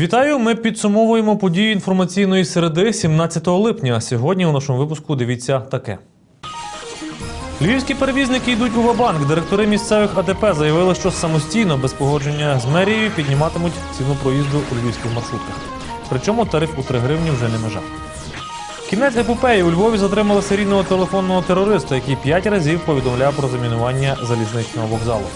Вітаю! Ми підсумовуємо події інформаційної середи 17 липня. Сьогодні у нашому випуску дивіться таке. Львівські перевізники йдуть у Вабанк. Директори місцевих АТП заявили, що самостійно без погодження з мерією підніматимуть ціну проїзду у львівських маршрутках. Причому тариф у 3 гривні вже не межа. Кінець епопеї у Львові затримали серійного телефонного терориста, який п'ять разів повідомляв про замінування залізничного вокзалу.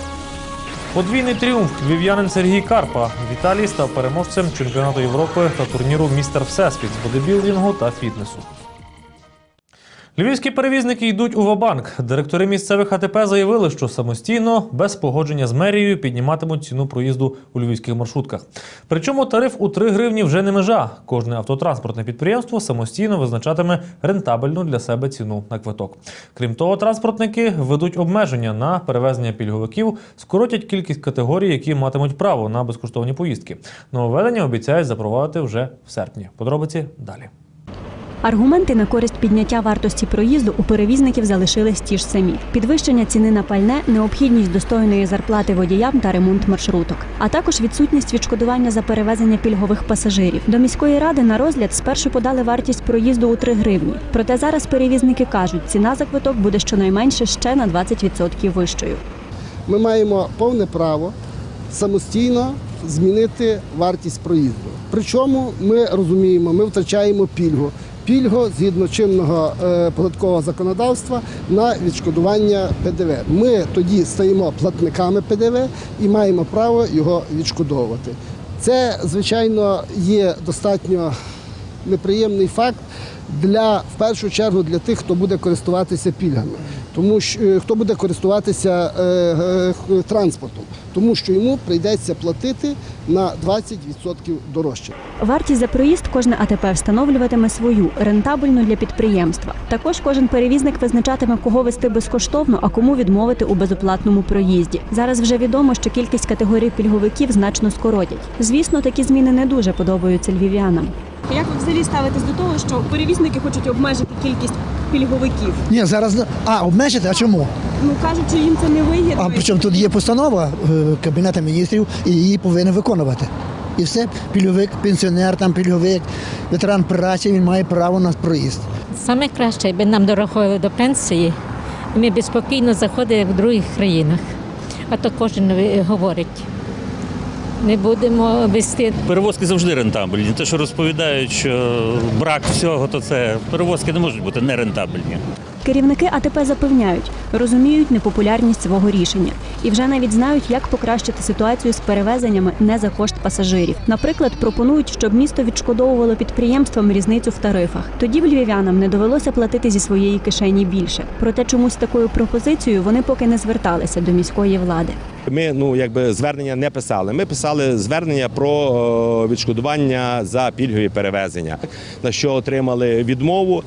Подвійний тріумф львів'янин Сергій Карпа. Віталій став переможцем чемпіонату Європи та турніру Містер Всесвіт з бодибілдингу та фітнесу. Львівські перевізники йдуть у Вабанк. Директори місцевих АТП заявили, що самостійно, без погодження з мерією, підніматимуть ціну проїзду у львівських маршрутках. Причому тариф у 3 гривні вже не межа. Кожне автотранспортне підприємство самостійно визначатиме рентабельну для себе ціну на квиток. Крім того, транспортники введуть обмеження на перевезення пільговиків, скоротять кількість категорій, які матимуть право на безкоштовні поїздки. Нововведення обіцяють запровадити вже в серпні. Подробиці далі. Аргументи на користь підняття вартості проїзду у перевізників залишились ті ж самі: підвищення ціни на пальне, необхідність достойної зарплати водіям та ремонт маршруток, а також відсутність відшкодування за перевезення пільгових пасажирів. До міської ради на розгляд спершу подали вартість проїзду у 3 гривні. Проте зараз перевізники кажуть, ціна за квиток буде щонайменше ще на 20% вищою. ми маємо повне право самостійно змінити вартість проїзду. Причому ми розуміємо, ми втрачаємо пільгу. Пільгу згідно чинного е, податкового законодавства на відшкодування ПДВ. Ми тоді стаємо платниками ПДВ і маємо право його відшкодовувати. Це, звичайно, є достатньо неприємний факт для в першу чергу для тих, хто буде користуватися пільгами, тому що е, хто буде користуватися е, е, транспортом, тому що йому прийдеться платити на 20% дорожче. Вартість за проїзд кожне АТП встановлюватиме свою рентабельну для підприємства. Також кожен перевізник визначатиме, кого вести безкоштовно, а кому відмовити у безоплатному проїзді. Зараз вже відомо, що кількість категорій пільговиків значно скоротять. Звісно, такі зміни не дуже подобаються львів'янам. Як ви взагалі ставитесь до того, що перевізники хочуть обмежити кількість пільговиків? Ні, зараз не- а обмежити. А чому? Ну кажуть, що їм це не вигідно. А причому тут є постанова е, Кабінету міністрів і її повинен виконувати. І все, пільговик, пенсіонер, там пільговик, ветеран праці, він має право на проїзд. Саме краще, якби нам дорахували до пенсії, і ми б спокійно заходили в других країнах. А то кожен е, говорить. Не будемо вести Перевозки завжди рентабельні. Те, що розповідають, що брак всього, то це перевозки не можуть бути нерентабельні. Керівники АТП запевняють, розуміють непопулярність свого рішення і вже навіть знають, як покращити ситуацію з перевезеннями не за кошт пасажирів. Наприклад, пропонують, щоб місто відшкодовувало підприємствам різницю в тарифах. Тоді б львів'янам не довелося платити зі своєї кишені більше. Проте чомусь такою пропозицією вони поки не зверталися до міської влади. Ми ну якби звернення не писали. Ми писали звернення про е, відшкодування за пільгові перевезення, на що отримали відмову.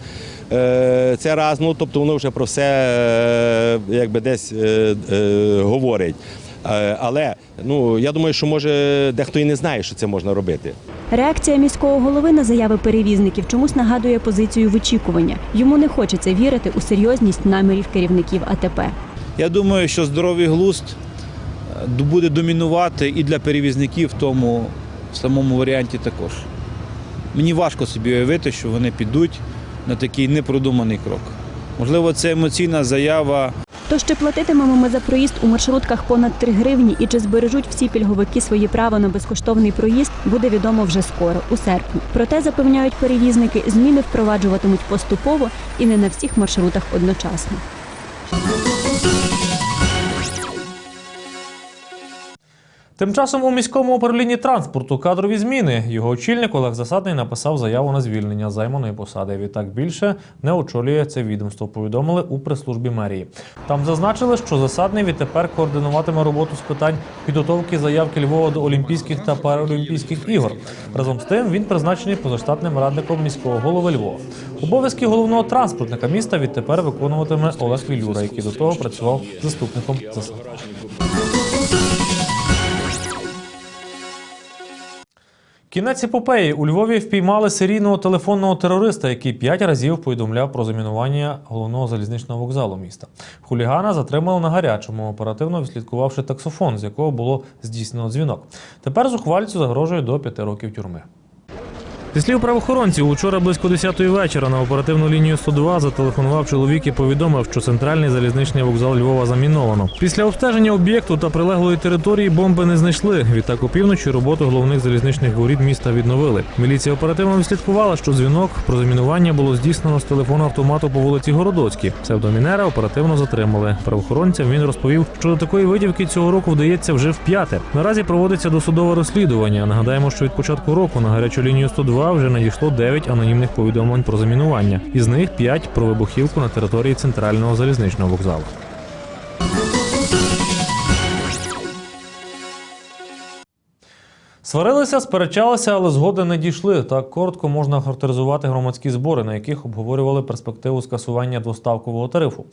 Е, Це раз, ну тобто воно вже про все е, якби десь е, е, говорить. Але ну я думаю, що може дехто і не знає, що це можна робити. Реакція міського голови на заяви перевізників чомусь нагадує позицію вичікування. Йому не хочеться вірити у серйозність намірів керівників АТП. Я думаю, що здоровий глузд буде домінувати і для перевізників в тому в самому варіанті також. Мені важко собі уявити, що вони підуть на такий непродуманий крок. Можливо, це емоційна заява То ще платитимемо ми за проїзд у маршрутках понад 3 гривні і чи збережуть всі пільговики свої права на безкоштовний проїзд, буде відомо вже скоро, у серпні. Проте запевняють перевізники, зміни впроваджуватимуть поступово і не на всіх маршрутах одночасно. Тим часом у міському управлінні транспорту кадрові зміни. Його очільник Олег Засадний написав заяву на звільнення займаної посади. Відтак більше не очолює це відомство. Повідомили у прес-службі мерії. Там зазначили, що засадний відтепер координуватиме роботу з питань підготовки заявки Львова до Олімпійських та Паралімпійських ігор. Разом з тим він призначений позаштатним радником міського голови Львова. Обов'язки головного транспортника міста відтепер виконуватиме Олег Вілюра, який до того працював заступником засадника. Кінець епопеї у Львові впіймали серійного телефонного терориста, який п'ять разів повідомляв про замінування головного залізничного вокзалу міста. Хулігана затримали на гарячому, оперативно відслідкувавши таксофон, з якого було здійснено дзвінок. Тепер зухвальцю загрожує до п'яти років тюрми. Зі слів правоохоронців, учора близько 10-ї вечора на оперативну лінію 102 зателефонував чоловік і повідомив, що центральний залізничний вокзал Львова заміновано. Після обстеження об'єкту та прилеглої території бомби не знайшли. Відтак опівночі роботу головних залізничних воріт міста відновили. Міліція оперативно відслідкувала, що дзвінок про замінування було здійснено з телефону автомату по вулиці Городоцькій. Псевдомінера оперативно затримали. Правоохоронцям він розповів, що до такої витівки цього року вдається вже вп'яте. Наразі проводиться досудове розслідування. Нагадаємо, що від початку року на гарячу лінію 102 вже надійшло 9 анонімних повідомлень про замінування. Із них 5 про вибухівку на території центрального залізничного вокзалу. Сварилися, сперечалися, але згоди не дійшли. Так коротко можна характеризувати громадські збори, на яких обговорювали перспективу скасування двоставкового тарифу.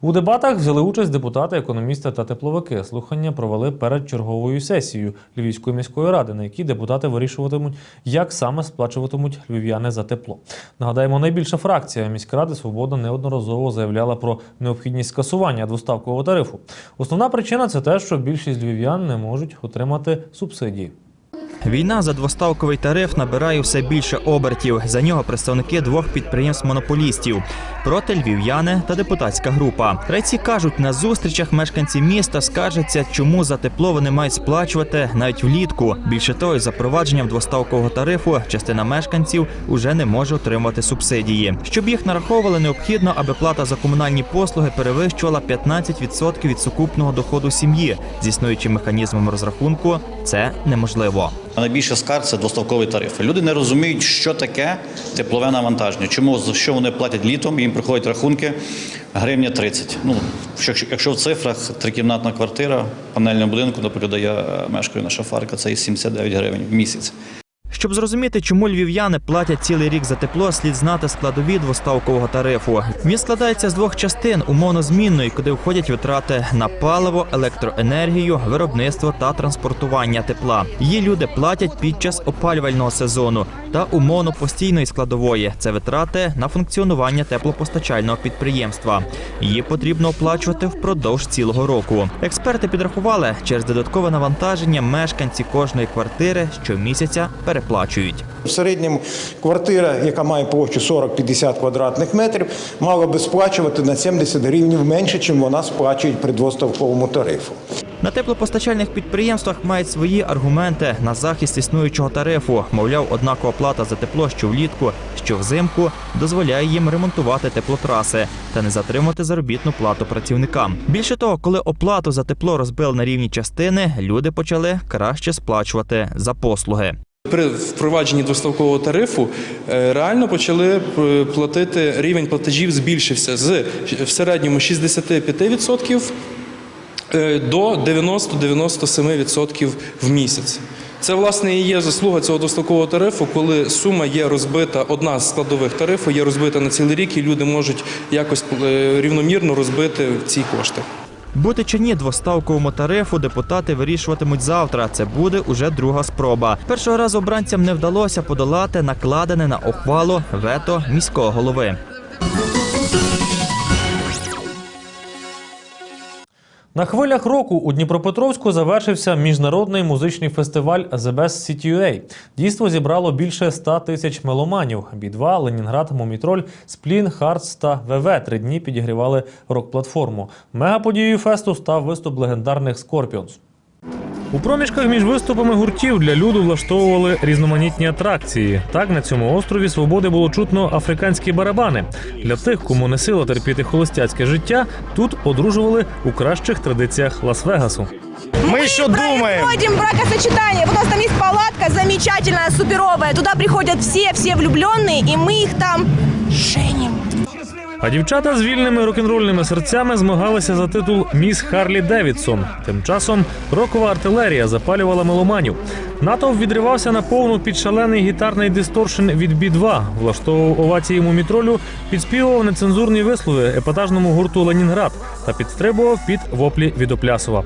У дебатах взяли участь депутати, економісти та тепловики. Слухання провели перед черговою сесією Львівської міської ради, на якій депутати вирішуватимуть, як саме сплачуватимуть львів'яни за тепло. Нагадаємо, найбільша фракція міськради Свобода неодноразово заявляла про необхідність скасування двоставкового тарифу. Основна причина це те, що більшість львів'ян не можуть отримати субсидії. Війна за двоставковий тариф набирає все більше обертів. За нього представники двох підприємств-монополістів проти львів'яни та депутатська група. Рейці кажуть, на зустрічах мешканці міста скаржаться, чому за тепло вони мають сплачувати навіть влітку. Більше того, із запровадженням двоставкового тарифу частина мешканців уже не може отримувати субсидії. Щоб їх нараховували, необхідно, аби плата за комунальні послуги перевищувала 15% від сукупного доходу сім'ї. З існуючим механізмом розрахунку це неможливо. Найбільше скарг це двоставкові тарифи. Люди не розуміють, що таке теплове навантаження. Чому за що вони платять літом? Їм приходять рахунки гривня 30. Ну якщо, якщо в цифрах трикімнатна квартира в панельному будинку, наприклад, я е, мешкаю на Шафарка, це і 79 гривень в місяць. Щоб зрозуміти, чому львів'яни платять цілий рік за тепло, слід знати складові двоставкового тарифу. Він складається з двох частин умовно змінної, куди входять витрати на паливо, електроенергію, виробництво та транспортування тепла. Її люди платять під час опалювального сезону та умовно постійної складової. Це витрати на функціонування теплопостачального підприємства. Її потрібно оплачувати впродовж цілого року. Експерти підрахували, через додаткове навантаження мешканці кожної квартири щомісяця переплачують. В середньому квартира, яка має площу 40-50 квадратних метрів, мала би сплачувати на 70 гривень менше, чим вона сплачує при двоставковому тарифу. На теплопостачальних підприємствах мають свої аргументи на захист існуючого тарифу. Мовляв, однакова плата за тепло, що влітку, що взимку, дозволяє їм ремонтувати теплотраси та не затримати заробітну плату працівникам. Більше того, коли оплату за тепло розбили на рівні частини, люди почали краще сплачувати за послуги. При впровадженні двоставкового тарифу е, реально почали е, платити рівень платежів збільшився з в середньому 65% е, до 90-97% в місяць. Це власне і є заслуга цього двоставкового тарифу, коли сума є розбита, одна з складових тарифу є розбита на цілий рік, і люди можуть якось рівномірно розбити ці кошти. Бути чи ні двоставковому тарифу депутати вирішуватимуть завтра. Це буде уже друга спроба. Першого разу обранцям не вдалося подолати накладене на ухвалу вето міського голови. На хвилях року у Дніпропетровську завершився міжнародний музичний фестиваль The Best City. Дійство зібрало більше 100 тисяч меломанів. Бі-2, Ленінград, Мумітроль, Сплін, Хартс та ВВ три дні підігрівали рок-платформу. Мегаподією фесту став виступ легендарних Скорпіонс. У проміжках між виступами гуртів для люду влаштовували різноманітні атракції. Так на цьому острові свободи було чутно африканські барабани. Для тих, кому не сила терпіти холостяцьке життя, тут одружували у кращих традиціях Лас-Вегасу. Мы еще думаем. Проводим бракосочетание. Вот у нас там есть палатка замечательная, суперовая. Туда приходят все, все влюбленные, и мы их там женим. А дівчата з вільними рок-н-рольними серцями змагалися за титул Міс Харлі Девідсон. Тим часом рокова артилерія запалювала меломанів. Натовп відривався на повну під шалений гітарний дисторшн від Бі-2, влаштовував овації мумітролю, підспівував нецензурні вислови епатажному гурту Ленінград та підстрибував під воплі від Оплясова.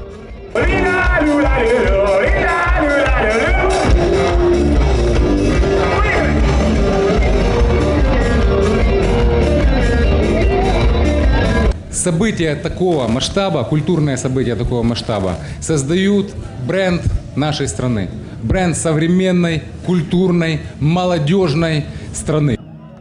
События такого масштаба, культурные события такого масштаба создают бренд нашей страны. Бренд современной, культурной, молодежной страны.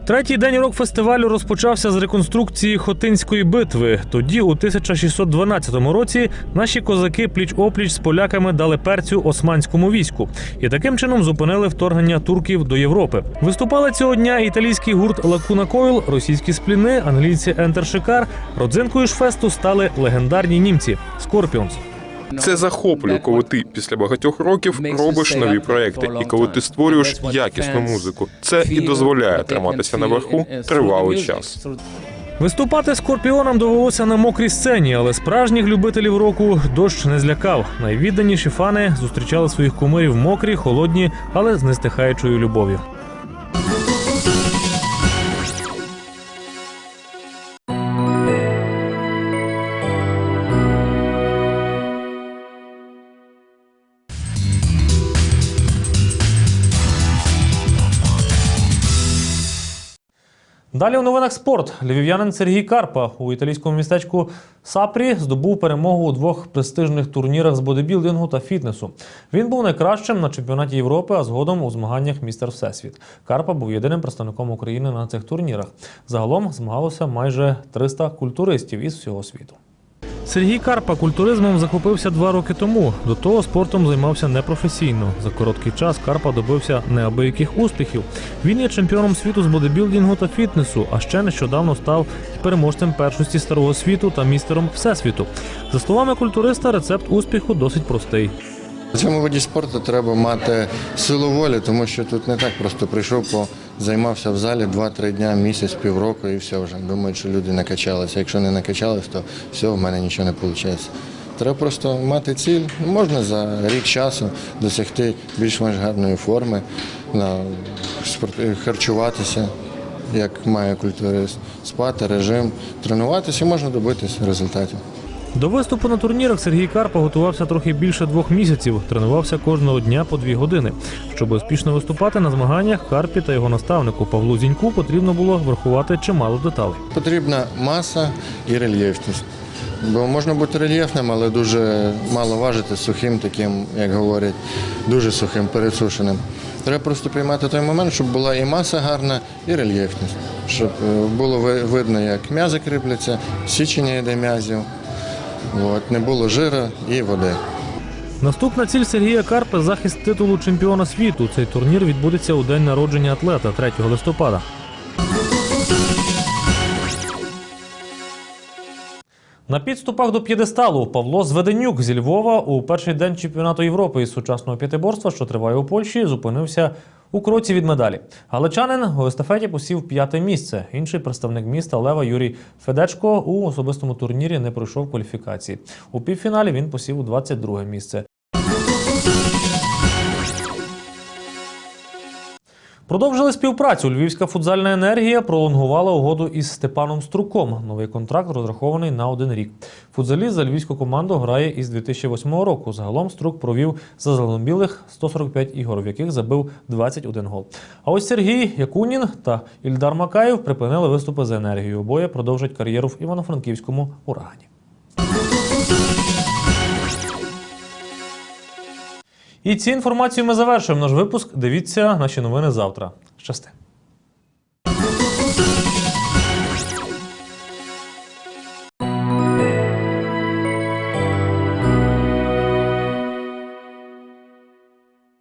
Третій день рок-фестивалю розпочався з реконструкції Хотинської битви. Тоді, у 1612 році, наші козаки пліч-опліч з поляками дали перцю османському війську і таким чином зупинили вторгнення турків до Європи. Виступали цього дня італійський гурт Лакуна Койл, російські спліни, англійці Ентер Шикар. Родзинкою ж фесту стали легендарні німці Скорпіонс. Це захоплює, коли ти після багатьох років робиш нові проекти, і коли ти створюєш якісну музику. Це і дозволяє триматися наверху тривалий час. Виступати скорпіонам довелося на мокрій сцені, але справжніх любителів року дощ не злякав. Найвідданіші фани зустрічали своїх кумирів мокрі, холодні, але з нестихаючою любов'ю. Далі у новинах спорт. Львів'янин Сергій Карпа у італійському містечку Сапрі здобув перемогу у двох престижних турнірах з бодибілдингу та фітнесу. Він був найкращим на чемпіонаті Європи, а згодом у змаганнях містер Всесвіт. Карпа був єдиним представником України на цих турнірах. Загалом змагалося майже 300 культуристів із всього світу. Сергій Карпа культуризмом захопився два роки тому. До того спортом займався непрофесійно. За короткий час Карпа добився неабияких успіхів. Він є чемпіоном світу з бодибілдингу та фітнесу, а ще нещодавно став переможцем першості старого світу та містером всесвіту. За словами культуриста, рецепт успіху досить простий. У цьому виді спорту треба мати силу волі, тому що тут не так просто прийшов, по займався в залі 2-3 дня, місяць, півроку і все вже. Думають, що люди накачалися. Якщо не накачались, то все, в мене нічого не виходить. Треба просто мати ціль. Можна за рік часу досягти більш-менш гарної форми, харчуватися, як має культурист, спати, режим, тренуватися і можна добитися результатів. До виступу на турнірах Сергій Карпа готувався трохи більше двох місяців. Тренувався кожного дня по дві години. Щоб успішно виступати на змаганнях, Карпі та його наставнику Павлу Зіньку потрібно було врахувати чимало деталей. Потрібна маса і рельєфність. Бо можна бути рельєфним, але дуже мало важити сухим, таким, як говорять, дуже сухим, пересушеним. Треба просто приймати той момент, щоб була і маса гарна, і рельєфність, щоб е, було ви- видно, як м'язи кріпляться, січення йде м'язів, от, не було жира і води. Наступна ціль Сергія Карпи захист титулу чемпіона світу. Цей турнір відбудеться у день народження атлета 3 листопада. На підступах до п'єдесталу Павло Зведенюк зі Львова у перший день чемпіонату Європи із сучасного п'ятиборства, що триває у Польщі, зупинився у кроці від медалі. Галичанин у естафеті посів п'яте місце. Інший представник міста Лева Юрій Федечко у особистому турнірі не пройшов кваліфікації. У півфіналі він посів у 22 місце. Продовжили співпрацю. Львівська футзальна енергія пролонгувала угоду із Степаном Струком. Новий контракт розрахований на один рік. Футзаліст за львівську команду грає із 2008 року. Загалом Струк провів за зеленобілих 145 ігор, в яких забив 21 гол. А ось Сергій Якунін та Ільдар Макаєв припинили виступи за енергію. Обоє продовжать кар'єру в Івано-Франківському урагані. І ці інформацію ми завершуємо наш випуск. Дивіться наші новини завтра. Щасти.